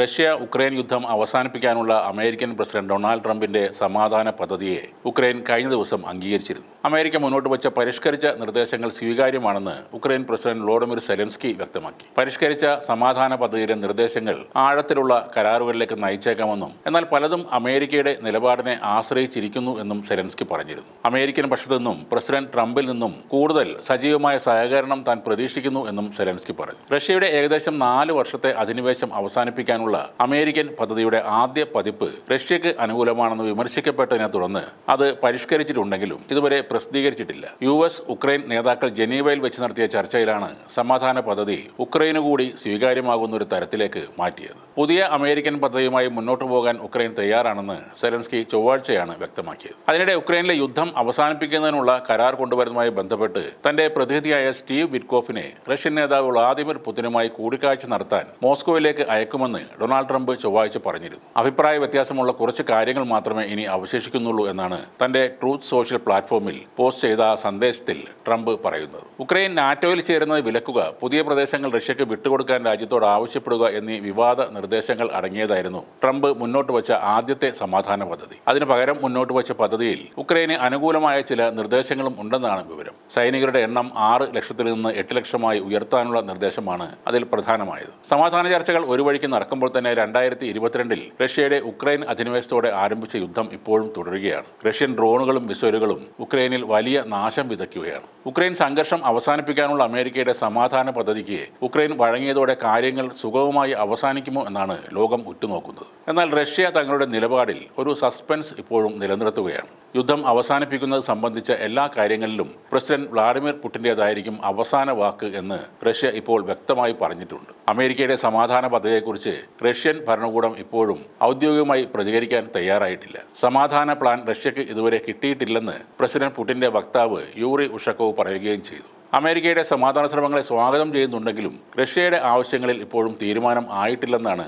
Russia Ukraine യുദ്ധം അവസാനിപ്പിക്കാനുള്ള American president Donald ട്രംപിന്റെ സമാധാന പദ്ധതിയെ ഉക്രൈൻ കഴിഞ്ഞ ദിവസം അംഗീകരിച്ചിരുന്നു. അമേരിക്ക മുന്നോട്ട് വച്ച പരിഷ്കരിച്ച നിർദ്ദേശങ്ങൾ സ്വീകാര്യമാണെന്ന് ഉക്രൈൻ പ്രസിഡന്റ് വ്ളോഡിമിർ സെലൻസ്കി വ്യക്തമാക്കി. പരിഷ്കരിച്ച സമാധാന പദ്ധതിയിലെ നിർദ്ദേശങ്ങൾ ആഴത്തിലുള്ള കരാറുകളിലേക്ക് നയിച്ചേക്കാമെന്നും എന്നാൽ പലതും അമേരിക്കയുടെ നിലപാടിനെ ആശ്രയിച്ചിരിക്കുന്നു എന്നും സെലൻസ്കി പറഞ്ഞിരുന്നു. അമേരിക്കൻ പക്ഷത്തു നിന്നും പ്രസിഡന്റ് ട്രംപിൽ നിന്നും കൂടുതൽ സജീവമായ സഹകരണം താൻ പ്രതീക്ഷിക്കുന്നു എന്നും സെലൻസ്കി പറഞ്ഞു. റഷ്യയുടെ ഏകദേശം നാല് വർഷത്തെ അധിനിവേശം അവസാനിപ്പിക്കാനുള്ള അമേരിക്കൻ പദ്ധതിയുടെ ആദ്യ പതിപ്പ് റഷ്യക്ക് അനുകൂലമാണെന്ന് വിമർശിക്കപ്പെട്ടതിനെ തുടർന്ന് അത് പരിഷ്കരിച്ചിട്ടുണ്ടെങ്കിലും ഇതുവരെ പ്രസിദ്ധീകരിച്ചിട്ടില്ല. യു എസ് ഉക്രൈൻ നേതാക്കൾ ജനീവയിൽ വെച്ച് നടത്തിയ ചർച്ചയിലാണ് സമാധാന പദ്ധതി ഉക്രൈന് കൂടി സ്വീകാര്യമാകുന്ന ഒരു തരത്തിലേക്ക് മാറ്റിയത്. പുതിയ അമേരിക്കൻ പദ്ധതിയുമായി മുന്നോട്ട് പോകാൻ ഉക്രൈൻ തയ്യാറാണെന്ന് സെലൻസ്കി ചൊവ്വാഴ്ചയാണ് വ്യക്തമാക്കിയത്. അതിനിടെ ഉക്രൈനിലെ യുദ്ധം അവസാനിപ്പിക്കുന്നതിനുള്ള കരാർ കൊണ്ടുവരുന്നതുമായി ബന്ധപ്പെട്ട് തന്റെ പ്രതിനിധിയായ സ്റ്റീവ് വിറ്റ്കോഫിനെ റഷ്യൻ നേതാവ് വ്ളാദിമിർ പുതിനുമായി കൂടിക്കാഴ്ച നടത്താൻ മോസ്കോയിലേക്ക് അയക്കുമെന്ന് ഡൊണാൾഡ് ട്രംപ് ചൊവ്വാഴ്ച പറഞ്ഞിരുന്നു. അഭിപ്രായ വ്യത്യാസമുള്ള കുറച്ച് കാര്യങ്ങൾ മാത്രമേ ഇനി അവശേഷിക്കുന്നുള്ളൂ എന്നാണ് തന്റെ ട്രൂത്ത് സോഷ്യൽ പ്ലാറ്റ്ഫോമിൽ പോസ്റ്റ് ചെയ്ത സന്ദേശത്തിൽ ട്രംപ് പറയുന്നത്. ഉക്രൈൻ നാറ്റോയിൽ ചേരുന്നത് വിലക്കുക പുതിയ പ്രദേശങ്ങൾ റഷ്യക്ക് വിട്ടുകൊടുക്കാൻ രാജ്യത്തോട് ആവശ്യപ്പെടുക എന്നീ വിവാദ നിർദ്ദേശങ്ങൾ അടങ്ങിയതായിരുന്നു ട്രംപ് മുന്നോട്ട് വച്ച ആദ്യത്തെ സമാധാന പദ്ധതി. അതിനു പകരം മുന്നോട്ട് വച്ച പദ്ധതിയിൽ ഉക്രൈന് അനുകൂലമായ ചില നിർദ്ദേശങ്ങളും ഉണ്ടെന്നാണ് വിവരം. സൈനികരുടെ എണ്ണം ആറ് ലക്ഷത്തിൽ നിന്ന് എട്ട് ലക്ഷമായി ഉയർത്താനുള്ള നിർദ്ദേശമാണ് അതിൽ പ്രധാനമായത്. സമാധാന ചർച്ചകൾ ഒരു വഴിക്ക് നടക്കുമ്പോൾ തന്നെ രണ്ടായിരത്തി ഇരുപത്തിരണ്ടിൽ റഷ്യയുടെ ഉക്രൈൻ അധിനിവേശത്തോടെ ആരംഭിച്ച യുദ്ധം ഇപ്പോഴും തുടരുകയാണ്. റഷ്യൻ ഡ്രോണുകളും മിസൈലുകളും ഉക്രൈനിൽ വലിയ നാശം വിതയ്ക്കുകയാണ്. ഉക്രൈൻ സംഘർഷം അവസാനിപ്പിക്കാനുള്ള അമേരിക്കയുടെ സമാധാന പദ്ധതിക്ക് ഉക്രൈൻ വഴങ്ങിയതോടെ കാര്യങ്ങൾ സുഗമമായി അവസാനിക്കുമോ എന്നാണ് ലോകം ഉറ്റുനോക്കുന്നത്. എന്നാൽ റഷ്യ തങ്ങളുടെ നിലപാടിൽ ഒരു സസ്പെൻസ് ഇപ്പോഴും നിലനിർത്തുകയാണ്. യുദ്ധം അവസാനിപ്പിക്കുന്നത് സംബന്ധിച്ച എല്ലാ കാര്യങ്ങളിലും പ്രസിഡന്റ് വ്ളാഡിമിർ പുടിന്റേതായിരിക്കും അവസാന വാക്ക് എന്ന് റഷ്യ ഇപ്പോൾ വ്യക്തമായി പറഞ്ഞിട്ടുണ്ട്. അമേരിക്കയുടെ സമാധാന പദ്ധതിയെക്കുറിച്ച് റഷ്യൻ ഭരണകൂടം ഇപ്പോഴും ഔദ്യോഗികമായി പ്രതികരിക്കാൻ തയ്യാറായിട്ടില്ല. സമാധാന പ്ലാൻ റഷ്യക്ക് ഇതുവരെ കിട്ടിയിട്ടില്ലെന്ന് പ്രസിഡന്റ് പുടിന്റെ വക്താവ് യൂറി ഉഷക്കോവ് പറയുകയും ചെയ്തു. അമേരിക്കയുടെ സമാധാന ശ്രമങ്ങളെ സ്വാഗതം ചെയ്യുന്നുണ്ടെങ്കിലും റഷ്യയുടെ ആവശ്യങ്ങളിൽ ഇപ്പോഴും തീരുമാനം ആയിട്ടില്ലെന്നാണ്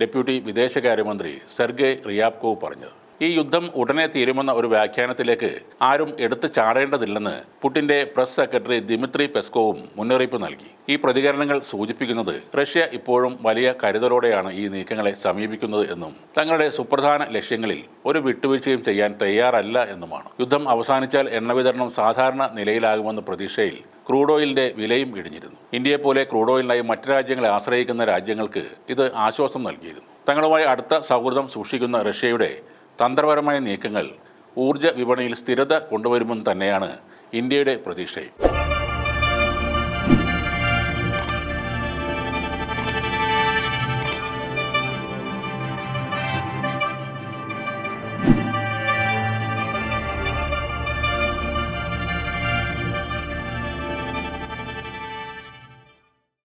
ഡെപ്യൂട്ടി വിദേശകാര്യമന്ത്രി സെർഗെ റിയാബ്കോവ് പറഞ്ഞത്. ഈ യുദ്ധം ഉടനെ തീരുമെന്ന ഒരു വ്യാഖ്യാനത്തിലേക്ക് ആരും എടുത്തു ചാടേണ്ടതില്ലെന്ന് പുടിന്റെ പ്രസ് സെക്രട്ടറി ദിമിത്രി പെസ്കോവും മുന്നറിയിപ്പ് നൽകി. ഈ പ്രതികരണങ്ങൾ സൂചിപ്പിക്കുന്നത് റഷ്യ ഇപ്പോഴും വലിയ കരുതലോടെയാണ് ഈ നീക്കങ്ങളെ സമീപിക്കുന്നത് എന്നും തങ്ങളുടെ സുപ്രധാന ലക്ഷ്യങ്ങളിൽ ഒരു വിട്ടുവീഴ്ചയും ചെയ്യാൻ തയ്യാറല്ല എന്നുമാണ്. യുദ്ധം അവസാനിച്ചാൽ എണ്ണ വിതരണം സാധാരണ നിലയിലാകുമെന്ന പ്രതീക്ഷയിൽ ക്രൂഡ് ഓയിലിന്റെ വിലയും ഇടിഞ്ഞിരുന്നു. ഇന്ത്യയെ പോലെ ക്രൂഡ് ഓയിലിനായി മറ്റു രാജ്യങ്ങളെ ആശ്രയിക്കുന്ന രാജ്യങ്ങൾക്ക് ഇത് ആശ്വാസം നൽകിയിരുന്നു. തങ്ങളുമായി അടുത്ത സൗഹൃദം സൂക്ഷിക്കുന്ന റഷ്യയുടെ തന്ത്രപരമായ നീക്കങ്ങൾ ഊർജ വിപണിയിൽ സ്ഥിരത കൊണ്ടുവരുമെന്ന് തന്നെയാണ് ഇന്ത്യയുടെ പ്രതീക്ഷയും.